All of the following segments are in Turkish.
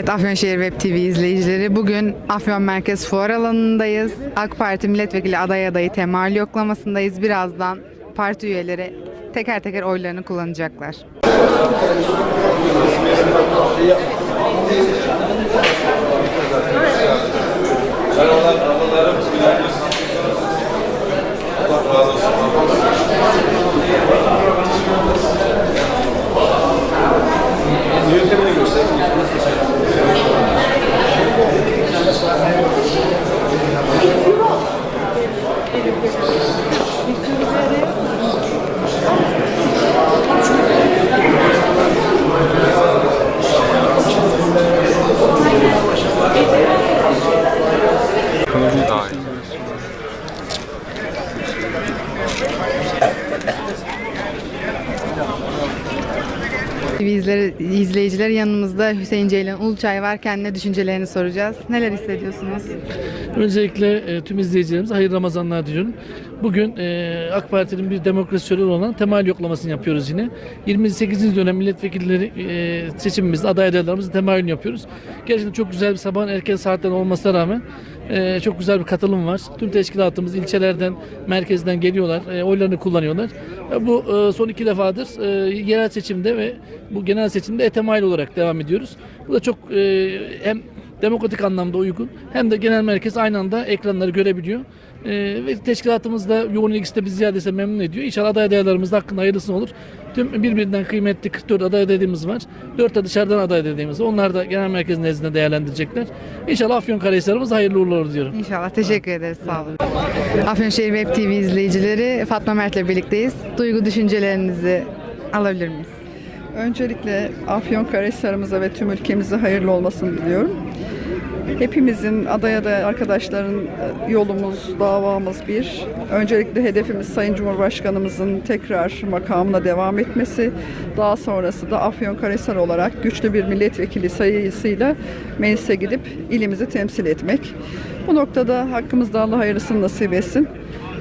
Evet Afyonşehir Web TV izleyicileri bugün Afyon Merkez Fuar alanındayız. AK Parti milletvekili aday adayı temal yoklamasındayız. Birazdan parti üyeleri teker teker oylarını kullanacaklar. Daha iyi. TV izleri- izleyicileri yanımızda Hüseyin Ceylan Uluçay varken ne düşüncelerini soracağız. Neler hissediyorsunuz? Öncelikle e, tüm izleyicilerimize hayırlı Ramazanlar diliyorum. Bugün e, AK Parti'nin bir demokrasi şöleni olan temal yoklamasını yapıyoruz yine. 28. dönem milletvekilleri e, seçimimizde aday adaylarımızın temayülünü yapıyoruz. Gerçekten çok güzel bir sabahın erken saatten olmasına rağmen e, çok güzel bir katılım var. Tüm teşkilatımız ilçelerden, merkezden geliyorlar, e, oylarını kullanıyorlar. E, bu e, son iki defadır e, yerel seçimde ve bu genel seçimde etemayül olarak devam ediyoruz. Bu da çok e, hem demokratik anlamda uygun hem de genel merkez aynı anda ekranları görebiliyor. Ee, ve teşkilatımız da yoğun ilgisi de bizi ziyadesiyle memnun ediyor. İnşallah aday adaylarımız da hakkında hayırlısı olur. Tüm birbirinden kıymetli 44 aday adayımız var. 4 de dışarıdan aday var. Onlar da genel merkez nezdinde değerlendirecekler. İnşallah Afyonkarahisar'ımız hayırlı uğurlu olur diyorum. İnşallah. Teşekkür ederiz. Sağ olun. Afyonşehir Web TV izleyicileri Fatma Mert'le birlikteyiz. Duygu düşüncelerinizi alabilir miyiz? Öncelikle Afyonkarahisar'ımıza ve tüm ülkemize hayırlı olmasını diliyorum. Hepimizin aday aday arkadaşların e, yolumuz, davamız bir. Öncelikle hedefimiz Sayın Cumhurbaşkanımızın tekrar makamına devam etmesi. Daha sonrası da Afyonkarahisar olarak güçlü bir milletvekili sayısıyla meclise gidip ilimizi temsil etmek. Bu noktada hakkımızda Allah hayırlısını nasip etsin.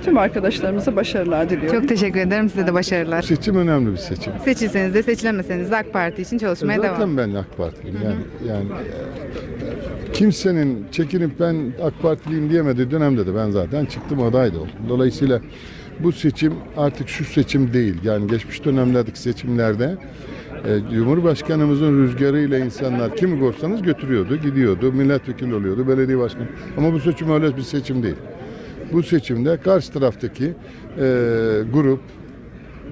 Tüm arkadaşlarımıza başarılar diliyorum. Çok teşekkür ederim. Size de başarılar. Seçim önemli bir seçim. Seçilseniz de seçilemeseniz de AK Parti için çalışmaya devam. Zaten ben AK Partiliyim. Yani, yani e, kimsenin çekinip ben AK Partiliyim diyemediği dönemde de ben zaten çıktım aday da oldum. Dolayısıyla bu seçim artık şu seçim değil. Yani geçmiş dönemlerdeki seçimlerde e, Cumhurbaşkanımızın rüzgarıyla insanlar kimi görsanız götürüyordu, gidiyordu, milletvekili oluyordu, belediye başkanı. Ama bu seçim öyle bir seçim değil. Bu seçimde karşı taraftaki e, grup,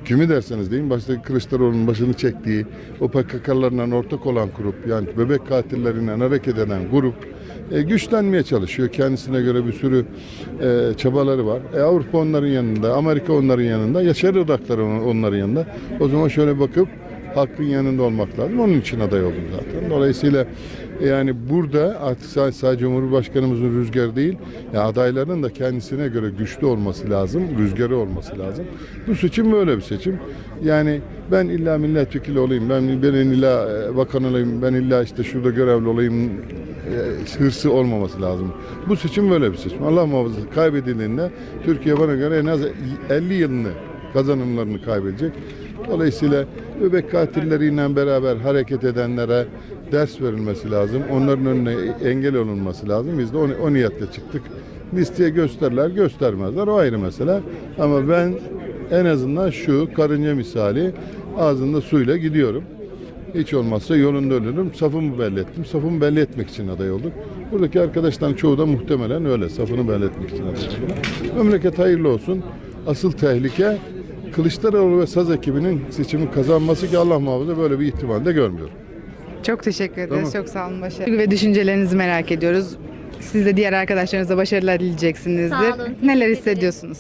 kimi derseniz deyin başta Kılıçdaroğlu'nun başını çektiği o PKK'larla ortak olan grup yani bebek katillerinden hareket eden grup e, güçlenmeye çalışıyor. Kendisine göre bir sürü e, çabaları var. E, Avrupa onların yanında, Amerika onların yanında, Yaşar Iraklar on- onların yanında. O zaman şöyle bakıp hakkın yanında olmak lazım. Onun için aday oldum zaten. Dolayısıyla yani burada artık sadece, Cumhurbaşkanımızın rüzgarı değil, ya adayların da kendisine göre güçlü olması lazım, rüzgarı olması lazım. Bu seçim böyle bir seçim. Yani ben illa milletvekili olayım, ben, ben illa e, bakan olayım, ben illa işte şurada görevli olayım e, hırsı olmaması lazım. Bu seçim böyle bir seçim. Allah muhafaza kaybedildiğinde Türkiye bana göre en az 50 yılını kazanımlarını kaybedecek. Dolayısıyla bebek katilleriyle beraber hareket edenlere ders verilmesi lazım. Onların önüne engel olunması lazım. Biz de o, o niyetle çıktık. Listeye gösterirler, göstermezler. O ayrı mesele. Ama ben en azından şu karınca misali ağzında suyla gidiyorum. Hiç olmazsa yolunda ölürüm. Safımı belli ettim. Safımı belli etmek için aday olduk. Buradaki arkadaşların çoğu da muhtemelen öyle. Safını belli etmek için aday oldular. Memleket hayırlı olsun. Asıl tehlike Kılıçdaroğlu ve Saz ekibinin seçimi kazanması ki Allah muhafaza böyle bir ihtimal de görmüyorum. Çok teşekkür ederiz. Tamam. Çok sağ olun. Duygu ve düşüncelerinizi merak ediyoruz. Siz de diğer arkadaşlarınıza başarılar dileyeceksinizdir. Sağ olun, Neler ederim. hissediyorsunuz?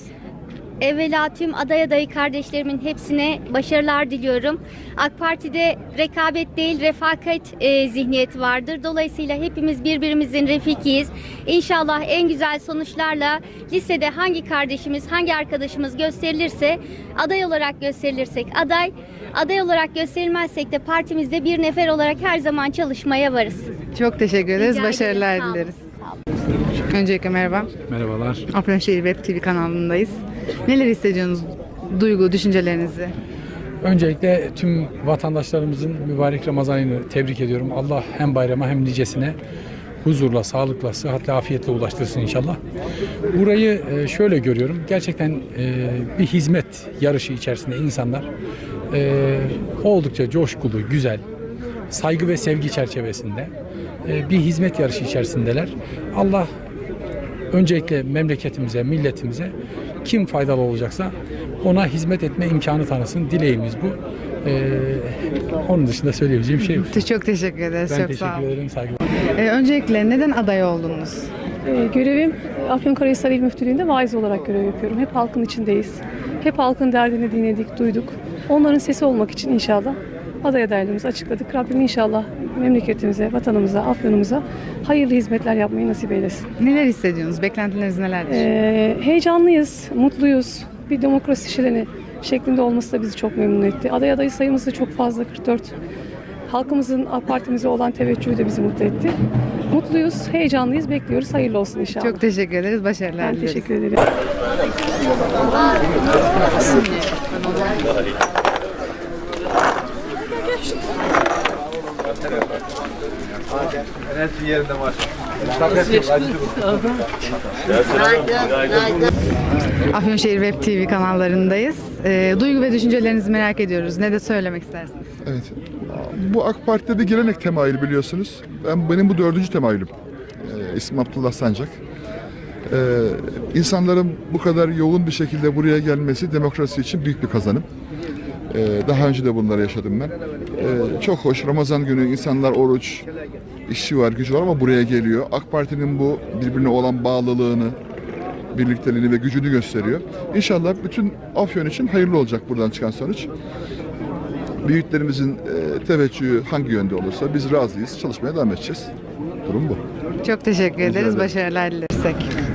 Evvela tüm aday adayı kardeşlerimin hepsine başarılar diliyorum. AK Parti'de rekabet değil refakat e, zihniyeti vardır. Dolayısıyla hepimiz birbirimizin refikiyiz. İnşallah en güzel sonuçlarla listede hangi kardeşimiz, hangi arkadaşımız gösterilirse, aday olarak gösterilirsek aday, aday olarak gösterilmezsek de partimizde bir nefer olarak her zaman çalışmaya varız. Çok teşekkür ederiz. Rica ederim, Başarılar olun. dileriz. Sağ olun. Öncelikle merhaba. Merhabalar. Afyonşehir Web TV kanalındayız. Neler hissediyorsunuz? Duygu, düşüncelerinizi? Öncelikle tüm vatandaşlarımızın mübarek Ramazan ayını tebrik ediyorum. Allah hem bayrama hem nicesine huzurla, sağlıkla, sıhhatle, afiyetle ulaştırsın inşallah. Burayı e, şöyle görüyorum. Gerçekten e, bir hizmet yarışı içerisinde insanlar e, oldukça coşkulu, güzel, saygı ve sevgi çerçevesinde bir hizmet yarışı içerisindeler. Allah öncelikle memleketimize, milletimize kim faydalı olacaksa ona hizmet etme imkanı tanısın. Dileğimiz bu. Ee, onun dışında söyleyebileceğim şey yok. Çok teşekkür ederiz. Ben Çok sağ teşekkür olun. ederim. Saygılar. Ee, öncelikle neden aday oldunuz? Ee, Görevim Afyonkarahisar İl Müftülüğü'nde vaiz olarak görev yapıyorum. Hep halkın içindeyiz. Hep halkın derdini dinledik, duyduk. Onların sesi olmak için inşallah aday adaylığımızı açıkladık. Rabbim inşallah memleketimize, vatanımıza, Afyonumuza hayırlı hizmetler yapmayı nasip eylesin. Neler hissediyorsunuz? Beklentileriniz nelerdir? Ee, heyecanlıyız, mutluyuz. Bir demokrasi şöleni şeklinde olması da bizi çok memnun etti. Aday adayı sayımız da çok fazla, 44. Halkımızın AK Partimize olan teveccühü de bizi mutlu etti. Mutluyuz, heyecanlıyız, bekliyoruz. Hayırlı olsun inşallah. Çok teşekkür ederiz. Başarılar ben dileriz. teşekkür ederim. Afyonşehir Web TV kanallarındayız. Ee, duygu ve düşüncelerinizi merak ediyoruz. Ne de söylemek istersiniz? Evet. Bu AK Parti'de bir gelenek temayülü biliyorsunuz. Ben benim bu dördüncü temayülüm. Ee, ismim Abdullah Sancak. Ee, insanların bu kadar yoğun bir şekilde buraya gelmesi demokrasi için büyük bir kazanım. Ee, daha önce de bunları yaşadım ben. Ee, çok hoş. Ramazan günü insanlar oruç, işi var, gücü var ama buraya geliyor. AK Parti'nin bu birbirine olan bağlılığını, birlikteliğini ve gücünü gösteriyor. İnşallah bütün Afyon için hayırlı olacak buradan çıkan sonuç. Büyüklerimizin e, teveccühü hangi yönde olursa biz razıyız. Çalışmaya devam edeceğiz. Durum bu. Çok teşekkür ederiz. ederim. Başarılar dileriz.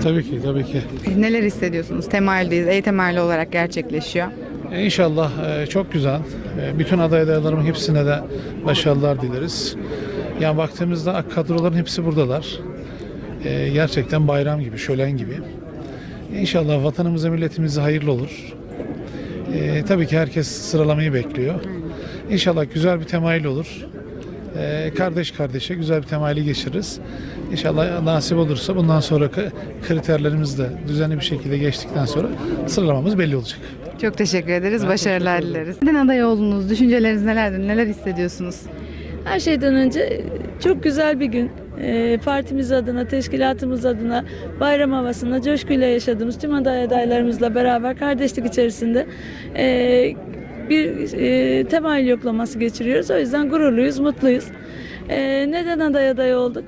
Tabii ki, tabii ki. Neler hissediyorsunuz? Temayüldeyiz. E-temayül olarak gerçekleşiyor. İnşallah e, çok güzel. E, Bütün aday adaylarımın hepsine de başarılar dileriz. Yani baktığımızda AK kadroların hepsi buradalar. E, Gerçekten bayram gibi, şölen gibi. İnşallah vatanımıza, milletimize hayırlı olur. Tabii ki herkes sıralamayı bekliyor. İnşallah güzel bir temayül olur. Kardeş kardeşe güzel bir temayülü geçiririz. İnşallah nasip olursa bundan sonraki kriterlerimiz de düzenli bir şekilde geçtikten sonra sıralamamız belli olacak. Çok teşekkür ederiz. Başarılar dileriz. Neden aday oldunuz? Düşünceleriniz nelerdir? Neler hissediyorsunuz? Her şeyden önce çok güzel bir gün. Ee, Partimiz adına, teşkilatımız adına bayram havasında coşkuyla yaşadığımız tüm aday adaylarımızla beraber kardeşlik içerisinde e, bir e, temayül yoklaması geçiriyoruz. O yüzden gururluyuz, mutluyuz. Neden aday aday olduk?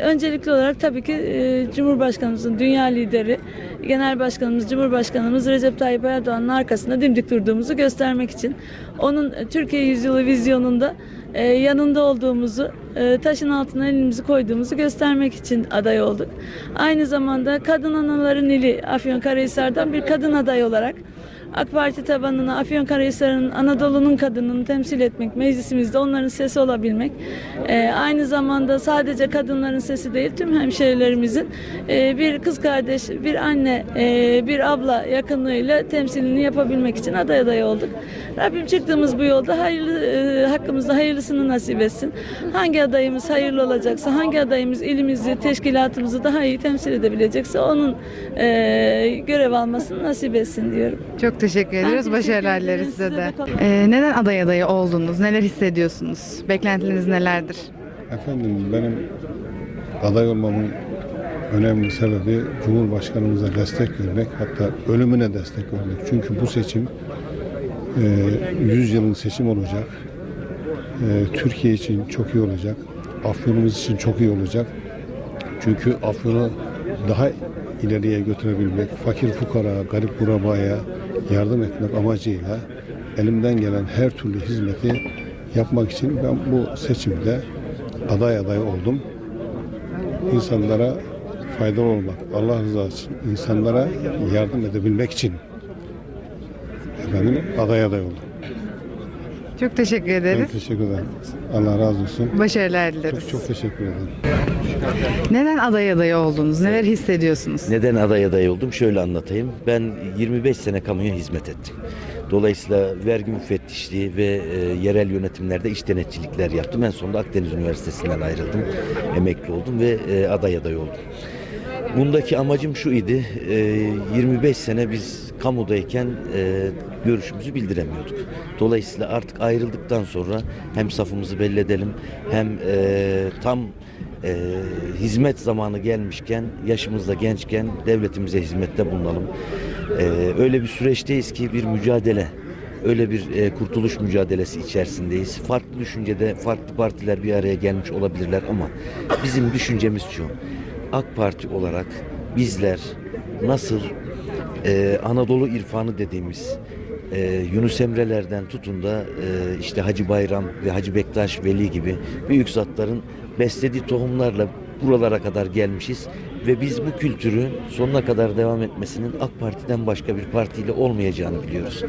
Öncelikli olarak tabii ki e, Cumhurbaşkanımızın dünya lideri, Genel Başkanımız, Cumhurbaşkanımız Recep Tayyip Erdoğan'ın arkasında dimdik durduğumuzu göstermek için. Onun e, Türkiye Yüzyılı vizyonunda e, yanında olduğumuzu, e, taşın altına elimizi koyduğumuzu göstermek için aday olduk. Aynı zamanda Kadın Anaların İli Afyonkarahisar'dan bir kadın aday olarak AK Parti tabanına Afyonkarahisar'ın Anadolu'nun kadınını temsil etmek, meclisimizde onların sesi olabilmek, e, aynı zamanda sadece kadınların sesi değil tüm hemşerilerimizin e, bir kız kardeş, bir anne, e, bir abla yakınlığıyla temsilini yapabilmek için aday aday olduk. Rabbim çıktığımız bu yolda hayırlı e, hakkımızda hayırlısını nasip etsin. Hangi adayımız hayırlı olacaksa, hangi adayımız ilimizi, teşkilatımızı daha iyi temsil edebilecekse onun e, görev almasını nasip etsin diyorum. Çok teşekkür ediyoruz. Başarılar dileriz size de. Ee, neden aday adayı oldunuz? Neler hissediyorsunuz? Beklentileriniz nelerdir? Efendim benim aday olmamın önemli sebebi Cumhurbaşkanımıza destek vermek hatta ölümüne destek vermek. Çünkü bu seçim e, 100 yılın seçim olacak. E, Türkiye için çok iyi olacak. Afyonumuz için çok iyi olacak. Çünkü Afyon'u daha ileriye götürebilmek, fakir fukara, garip kurabaya yardım etmek amacıyla elimden gelen her türlü hizmeti yapmak için ben bu seçimde aday aday oldum. İnsanlara faydalı olmak, Allah rızası için, insanlara yardım edebilmek için efendim aday aday oldum. Çok teşekkür Ben ederiz. teşekkür ederim. Allah razı olsun. Başarılar dileriz. Çok çok teşekkür ederim. Neden aday adayı oldunuz? Neler hissediyorsunuz? Neden aday aday oldum? Şöyle anlatayım. Ben 25 sene kamuya hizmet ettim. Dolayısıyla vergi müfettişliği ve e, yerel yönetimlerde iş denetçilikler yaptım. En sonunda Akdeniz Üniversitesi'nden ayrıldım. Emekli oldum ve e, aday aday oldum. Bundaki amacım şu idi. e, 25 sene biz kamudayken e, görüşümüzü bildiremiyorduk. Dolayısıyla artık ayrıldıktan sonra hem safımızı belli edelim hem e, tam e, hizmet zamanı gelmişken, yaşımızda gençken devletimize hizmette bulunalım. E, öyle bir süreçteyiz ki bir mücadele, öyle bir e, kurtuluş mücadelesi içerisindeyiz. Farklı düşüncede farklı partiler bir araya gelmiş olabilirler ama bizim düşüncemiz şu. AK Parti olarak bizler nasıl e, Anadolu irfanı dediğimiz e, Yunus Emre'lerden tutun da e, işte Hacı Bayram ve Hacı Bektaş Veli gibi büyük zatların beslediği tohumlarla buralara kadar gelmişiz ve biz bu kültürü sonuna kadar devam etmesinin AK Parti'den başka bir partiyle olmayacağını biliyoruz.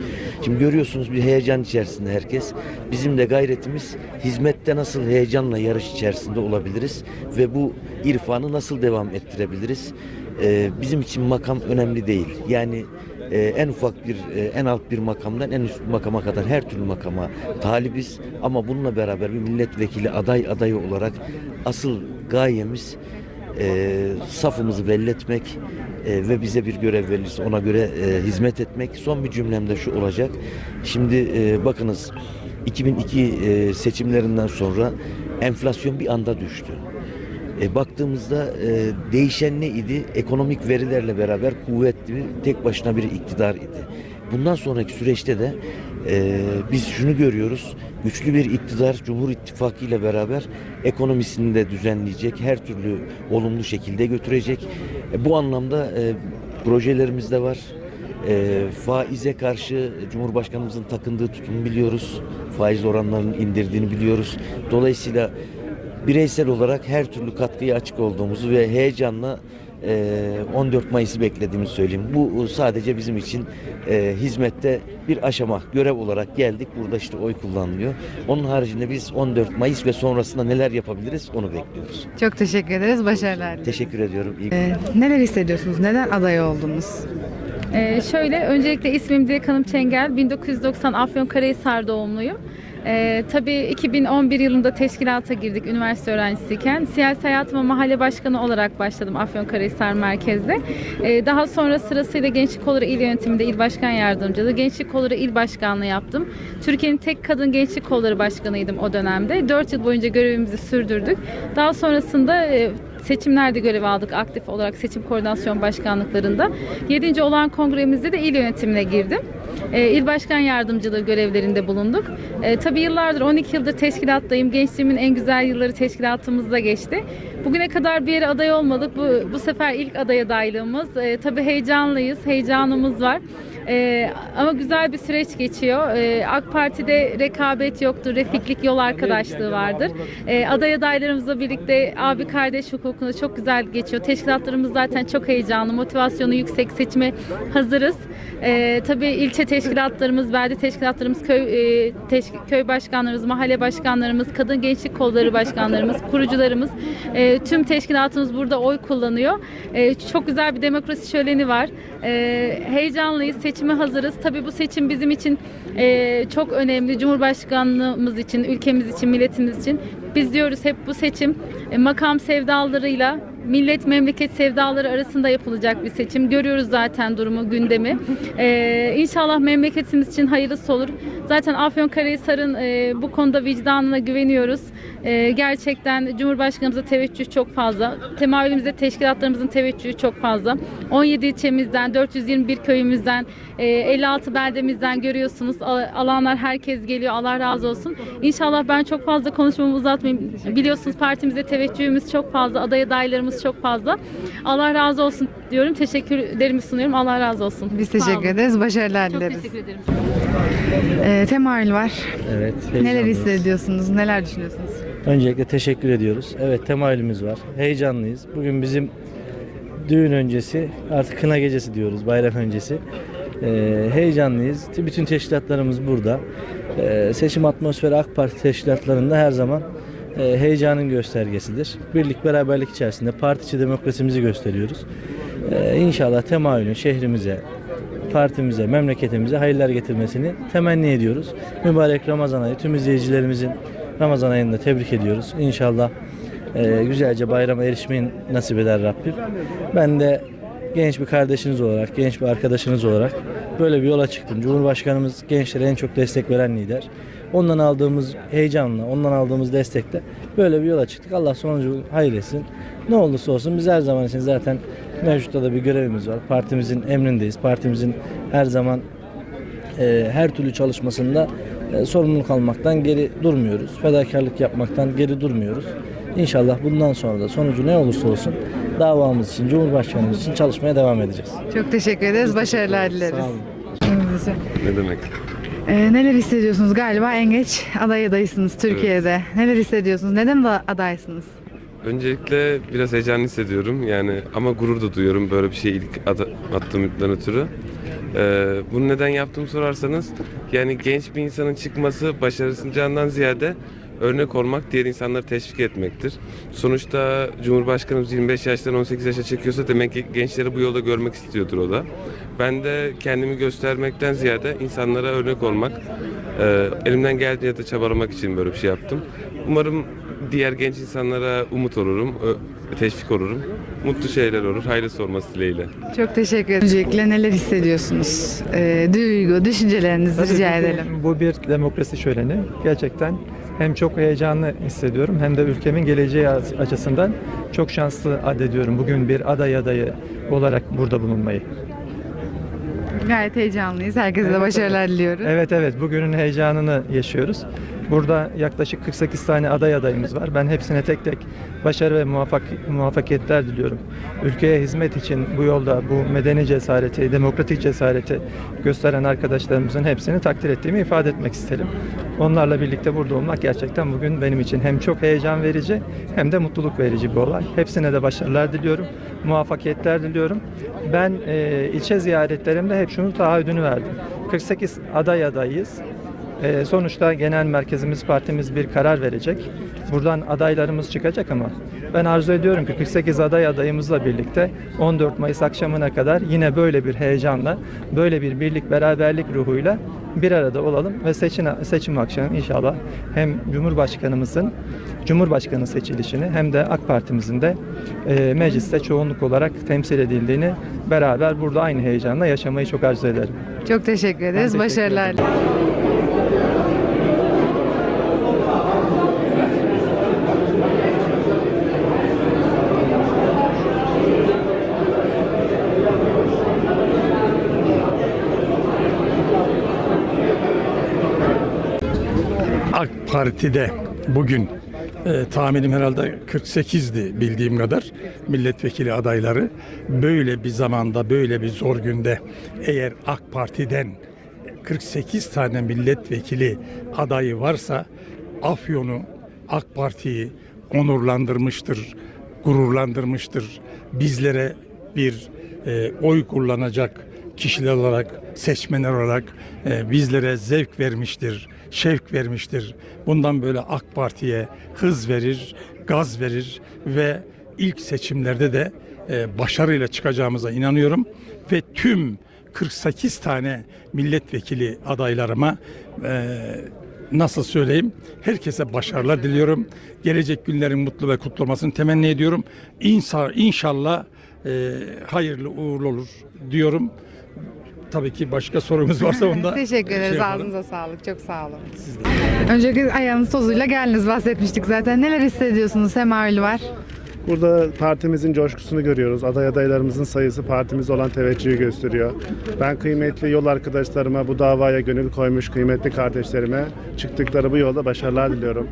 Şimdi görüyorsunuz bir heyecan içerisinde herkes. Bizim de gayretimiz hizmette nasıl heyecanla yarış içerisinde olabiliriz ve bu irfanı nasıl devam ettirebiliriz? Ee, bizim için makam önemli değil. Yani e, en ufak bir e, en alt bir makamdan en üst makama kadar her türlü makama talibiz ama bununla beraber bir milletvekili aday adayı olarak asıl gayemiz e, safımızı belli etmek e, ve bize bir görev verilirse ona göre e, hizmet etmek. Son bir cümlem de şu olacak. Şimdi e, bakınız 2002 e, seçimlerinden sonra enflasyon bir anda düştü. E, baktığımızda e, değişen ne idi? Ekonomik verilerle beraber kuvvetli, tek başına bir iktidar idi. Bundan sonraki süreçte de e, biz şunu görüyoruz. Güçlü bir iktidar Cumhur İttifakı ile beraber ekonomisini de düzenleyecek, her türlü olumlu şekilde götürecek. E, bu anlamda e, projelerimiz de var. E, faize karşı Cumhurbaşkanımızın takındığı tutumu biliyoruz. Faiz oranlarının indirdiğini biliyoruz. Dolayısıyla bireysel olarak her türlü katkıya açık olduğumuzu ve heyecanla e, 14 Mayıs'ı beklediğimizi söyleyeyim. Bu sadece bizim için e, hizmette bir aşama, görev olarak geldik. Burada işte oy kullanılıyor. Onun haricinde biz 14 Mayıs ve sonrasında neler yapabiliriz onu bekliyoruz. Çok teşekkür ederiz. Başarılar dileriz. Teşekkür ediyorum. İyi Ee, neler hissediyorsunuz? Neden aday oldunuz? Ee, şöyle, öncelikle ismim Dilek Hanım Çengel. 1990 Afyonkarahisar doğumluyum. Ee, tabii 2011 yılında teşkilata girdik üniversite öğrencisiyken. Siyasi hayatıma mahalle başkanı olarak başladım Afyonkarahisar merkezde. Ee, daha sonra sırasıyla Gençlik Kolları İl Yönetiminde İl Başkan Yardımcılığı, Gençlik Kolları İl Başkanlığı yaptım. Türkiye'nin tek kadın Gençlik Kolları Başkanıydım o dönemde. 4 yıl boyunca görevimizi sürdürdük. Daha sonrasında e, seçimlerde görev aldık aktif olarak seçim koordinasyon başkanlıklarında. 7. olan kongremizde de il yönetimine girdim. E, il başkan yardımcılığı görevlerinde bulunduk. E, tabii yıllardır 12 yıldır teşkilattayım. Gençliğimin en güzel yılları teşkilatımızda geçti. Bugüne kadar bir yere aday olmadık. Bu, bu sefer ilk aday adaylığımız. E, tabii heyecanlıyız, heyecanımız var. Ee, ama güzel bir süreç geçiyor. Ee, AK Parti'de rekabet yoktur, refiklik yol arkadaşlığı vardır. Ee, aday adaylarımızla birlikte abi kardeş hukukunda çok güzel geçiyor. Teşkilatlarımız zaten çok heyecanlı, motivasyonu yüksek, seçime hazırız. Ee, tabii ilçe teşkilatlarımız, belde teşkilatlarımız, köy e, teş- köy başkanlarımız, mahalle başkanlarımız, kadın gençlik kolları başkanlarımız, kurucularımız, e, tüm teşkilatımız burada oy kullanıyor. E, çok güzel bir demokrasi şöleni var. E, heyecanlıyız, seçime hazırız. Tabii bu seçim bizim için e, çok önemli. Cumhurbaşkanlığımız için, ülkemiz için, milletimiz için. Biz diyoruz hep bu seçim e, makam sevdalarıyla millet memleket sevdaları arasında yapılacak bir seçim. Görüyoruz zaten durumu, gündemi. Ee, inşallah memleketimiz için hayırlısı olur. Zaten Afyonkarahisar'ın e, bu konuda vicdanına güveniyoruz. E, gerçekten Cumhurbaşkanımıza teveccüh çok fazla. Temayülümüze teşkilatlarımızın teveccühü çok fazla. 17 ilçemizden, 421 köyümüzden, e, 56 beldemizden görüyorsunuz. Al- Alanlar herkes geliyor. Allah razı olsun. İnşallah ben çok fazla konuşmamı uzatmayayım. Biliyorsunuz partimize teveccühümüz çok fazla. Aday adaylarımız çok fazla. Allah razı olsun diyorum. Teşekkürlerimi sunuyorum. Allah razı olsun. Biz teşekkür ederiz. Başarılar Çok dileriz. teşekkür ederim. Ee, temayül var. Evet. Neler heyecanlıyız. hissediyorsunuz? Neler düşünüyorsunuz? Öncelikle teşekkür ediyoruz. Evet temayülümüz var. Heyecanlıyız. Bugün bizim düğün öncesi artık kına gecesi diyoruz bayram öncesi. Ee, heyecanlıyız. Bütün teşkilatlarımız burada. Ee, seçim atmosferi AK Parti teşkilatlarında her zaman e, heyecanın göstergesidir. Birlik beraberlik içerisinde parti demokrasimizi gösteriyoruz. Ee, inşallah temayülün şehrimize, partimize, memleketimize hayırlar getirmesini temenni ediyoruz. Mübarek Ramazan ayı tüm izleyicilerimizin Ramazan ayında tebrik ediyoruz. İnşallah e, güzelce bayrama erişmeyi nasip eder Rabbim. Ben de genç bir kardeşiniz olarak, genç bir arkadaşınız olarak böyle bir yola çıktım. Cumhurbaşkanımız gençlere en çok destek veren lider. Ondan aldığımız heyecanla, ondan aldığımız destekle böyle bir yola çıktık. Allah sonucu hayır etsin. Ne olursa olsun biz her zaman için zaten mevcutta da bir görevimiz var. Partimizin emrindeyiz. Partimizin her zaman e, her türlü çalışmasında e, sorumluluk almaktan geri durmuyoruz. Fedakarlık yapmaktan geri durmuyoruz. İnşallah bundan sonra da sonucu ne olursa olsun davamız için, Cumhurbaşkanımız için çalışmaya devam edeceğiz. Çok teşekkür ederiz. Başarılar dileriz. Sağ olun. Ne demek? Ee, neler hissediyorsunuz? Galiba en geç aday adaysınız Türkiye'de. Neler hissediyorsunuz? Neden de adaysınız? Öncelikle biraz heyecanlı hissediyorum yani ama gurur da duyuyorum böyle bir şey ilk ad- attığımdan ötürü. Ee, bunu neden yaptığımı sorarsanız yani genç bir insanın çıkması başarısından ziyade örnek olmak, diğer insanları teşvik etmektir. Sonuçta Cumhurbaşkanımız 25 yaştan 18 yaşa çekiyorsa demek ki gençleri bu yolda görmek istiyordur o da. Ben de kendimi göstermekten ziyade insanlara örnek olmak, e, elimden geldiğince de çabalamak için böyle bir şey yaptım. Umarım diğer genç insanlara umut olurum, ö- teşvik olurum. Mutlu şeyler olur, hayırlısı olması dileğiyle. Çok teşekkür ederim. Öncelikle neler hissediyorsunuz? Ee, duygu, düşüncelerinizi Tabii rica bugün edelim. Bu bir demokrasi şöleni. Gerçekten hem çok heyecanlı hissediyorum hem de ülkemin geleceği açısından çok şanslı addediyorum bugün bir aday adayı olarak burada bulunmayı. Gayet heyecanlıyız. Herkese de Evet, başarılar diliyoruz. Evet evet bugünün heyecanını yaşıyoruz. Burada yaklaşık 48 tane aday adayımız var. Ben hepsine tek tek başarı ve muvaffak, muvaffakiyetler diliyorum. Ülkeye hizmet için bu yolda bu medeni cesareti, demokratik cesareti gösteren arkadaşlarımızın hepsini takdir ettiğimi ifade etmek isterim. Onlarla birlikte burada olmak gerçekten bugün benim için hem çok heyecan verici hem de mutluluk verici bir olay. Hepsine de başarılar diliyorum, muvaffakiyetler diliyorum. Ben e, ilçe ziyaretlerimde hep şunu taahhüdünü verdim. 48 aday adayız. Ee, sonuçta genel merkezimiz, partimiz bir karar verecek. Buradan adaylarımız çıkacak ama ben arzu ediyorum ki 48 aday adayımızla birlikte 14 Mayıs akşamına kadar yine böyle bir heyecanla, böyle bir birlik beraberlik ruhuyla bir arada olalım ve seçim, seçim akşamı inşallah hem Cumhurbaşkanımızın Cumhurbaşkanı seçilişini hem de AK Partimizin de e, mecliste çoğunluk olarak temsil edildiğini beraber burada aynı heyecanla yaşamayı çok arzu ederim. Çok teşekkür ederiz. teşekkür başarılar ederim. AK Parti'de bugün e, tahminim herhalde 48'di bildiğim kadar milletvekili adayları. Böyle bir zamanda, böyle bir zor günde eğer AK Parti'den 48 tane milletvekili adayı varsa Afyon'u, AK Parti'yi onurlandırmıştır, gururlandırmıştır. Bizlere bir e, oy kullanacak kişiler olarak, seçmenler olarak e, bizlere zevk vermiştir, şevk vermiştir. Bundan böyle AK Parti'ye hız verir, gaz verir ve ilk seçimlerde de e, başarıyla çıkacağımıza inanıyorum ve tüm 48 tane milletvekili adaylarıma e, nasıl söyleyeyim herkese başarılar diliyorum. Gelecek günlerin mutlu ve kutlu olmasını temenni ediyorum. İnsa, inşallah e, hayırlı uğurlu olur diyorum. Tabii ki başka sorumuz varsa onda Teşekkür şey ederiz. yapalım. Ağzınıza sağlık. Çok sağ olun. Öncelikle ayağınız tozuyla geldiniz bahsetmiştik zaten. Neler hissediyorsunuz? Semaül var. Burada partimizin coşkusunu görüyoruz. Aday adaylarımızın sayısı partimize olan teveccühü gösteriyor. Ben kıymetli yol arkadaşlarıma, bu davaya gönül koymuş kıymetli kardeşlerime çıktıkları bu yolda başarılar diliyorum.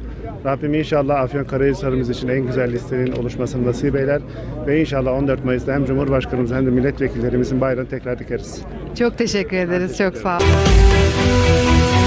Rabbim inşallah Afyonkarahisar'ımız için en güzel listenin oluşmasını nasip eyler. Ve inşallah 14 Mayıs'ta hem Cumhurbaşkanımız hem de milletvekillerimizin bayrağını tekrar dikeriz. Çok teşekkür ederiz. Çok sağ olun.